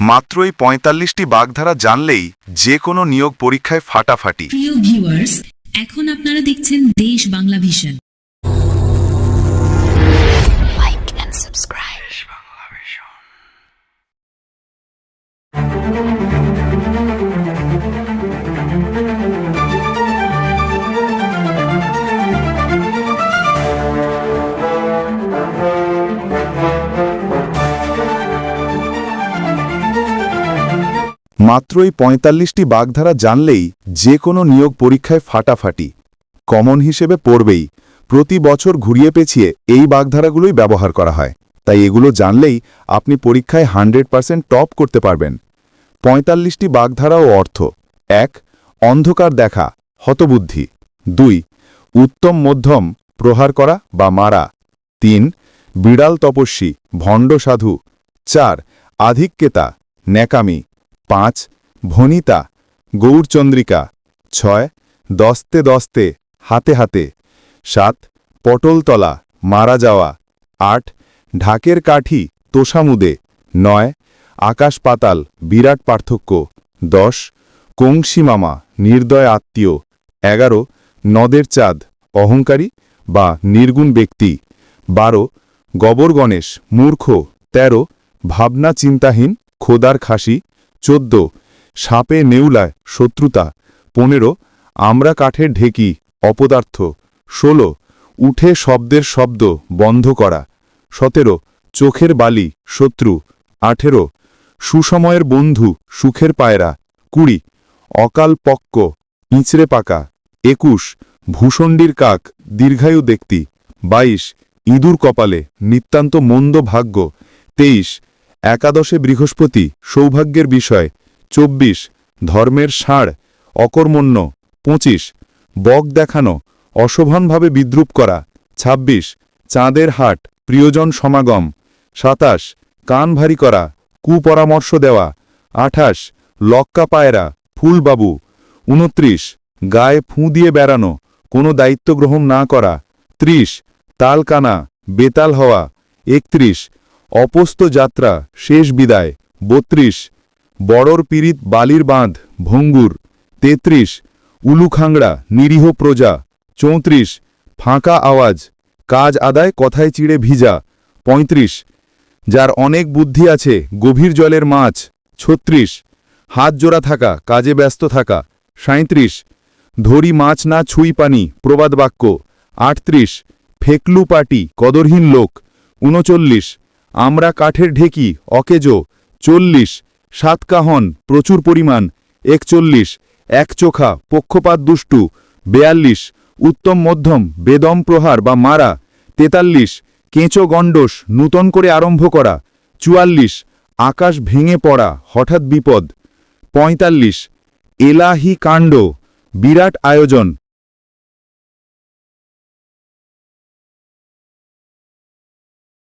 মাত্র এই পঁয়তাল্লিশটি বাগধারা জানলেই যে কোনো নিয়োগ পরীক্ষায় ফাটাফাটি। প্রিয় ভিউয়ার্স এখন আপনারা দেখছেন দেশ বাংলা ভিশন মাত্র এই পঁয়তাল্লিশটি বাগধারা জানলেই যে কোনো নিয়োগ পরীক্ষায় ফাটাফাটি। কমন হিসেবে পড়বেই। প্রতি বছর ঘুরিয়ে পেছিয়ে এই বাগধারাগুলোই ব্যবহার করা হয়। তাই এগুলো জানলেই আপনি পরীক্ষায় হান্ড্রেড পার্সেন্ট টপ করতে পারবেন। পঁয়তাল্লিশটি বাগধারা ও অর্থ। এক, অন্ধকার দেখা, হতবুদ্ধি। দুই, উত্তম মধ্যম, প্রহার করা বা মারা। তিন, বিড়াল তপস্বী, ভণ্ড সাধু। চার, আধিক্যেতা, ন্যাকামি। পাঁচ, ভনিতা, গৌরচন্দ্রিকা, ছয়, দস্তে দস্তে, হাতে হাতে, সাত, পটলতলা, মারা যাওয়া, আট, ঢাকের কাঠি, তোষামুদে, নয়, আকাশ পাতাল, বিরাট পার্থক্য, দশ, কংসী মামা, নির্দয় আত্মীয়, এগারো, নদের চাঁদ, অহংকারী বা নির্গুণ ব্যক্তি, বারো, গবর গণেশ, মূর্খ, তেরো, ভাবনা চিন্তাহীন, খোদার খাসি চোদ্দ, সাপে নেউলায় শত্রুতা। পনেরো, আমরা কাঠের ঢেকি, অপদার্থ। ষোলো, উঠে শব্দের শব্দ বন্ধ করা। সতেরো, চোখের বালি, শত্রু। আঠেরো, সুসময়ের বন্ধু, সুখের পায়রা। কুড়ি, অকাল পক্ক ইঁচড়ে পাকা। একুশ, ভূষণ্ডীর কাক, দীর্ঘায়ু দেখতি বাইশ, ইঁদুর কপালে, নিতান্ত মন্দ ভাগ্য। তেইশ একাদশে বৃহস্পতি, সৌভাগ্যের বিষয়, চব্বিশ, ধর্মের ষাঁড়, অকর্মণ্য, পঁচিশ, বক দেখানো, অশোভনভাবে বিদ্রুপ করা ২৬ চাঁদের হাট, প্রিয়জন সমাগম, সাতাশ, কান ভারী করা, কুপরামর্শ দেওয়া, আঠাশ, লক্কা পায়রা, ফুলবাবু উনত্রিশ গায়ে ফুঁ দিয়ে বেড়ানো, কোনো দায়িত্ব গ্রহণ না করা, ত্রিশ, তালকানা, বেতাল হওয়া, একত্রিশ অপস্ত যাত্রা, শেষ বিদায়, বত্রিশ, বড়র পীড়িত বালির বাঁধ, ভঙ্গুর, তেত্রিশ, উলুখাংড়া, নিরীহ প্রজা, চৌত্রিশ, ফাঁকা আওয়াজ, কাজ আদায় কথায় চিড়ে ভিজা, পঁয়ত্রিশ, যার অনেক বুদ্ধি আছে, গভীর জলের মাছ, ছত্রিশ, হাত জোড়া থাকা, কাজে ব্যস্ত থাকা সাঁত্রিশ ধরি মাছ না ছুঁই পানি, প্রবাদ বাক্য, আটত্রিশ, ফেকলু পাটি, কদরহীন লোক, উনচল্লিশ আমরা কাঠের ঢেকি, অকেজো, চল্লিশ, সাতকাহন, প্রচুর পরিমাণ, একচল্লিশ একচোখা পক্ষপাত দুষ্টু, বেয়াল্লিশ, উত্তম মধ্যম, বেদম প্রহার বা মারা, তেতাল্লিশ, কেঁচো গণ্ডস নূতন করে আরম্ভ করা, চুয়াল্লিশ, আকাশ ভেঙে পড়া, হঠাৎ বিপদ, পঁয়তাল্লিশ, এলাহি কাণ্ড, বিরাট আয়োজন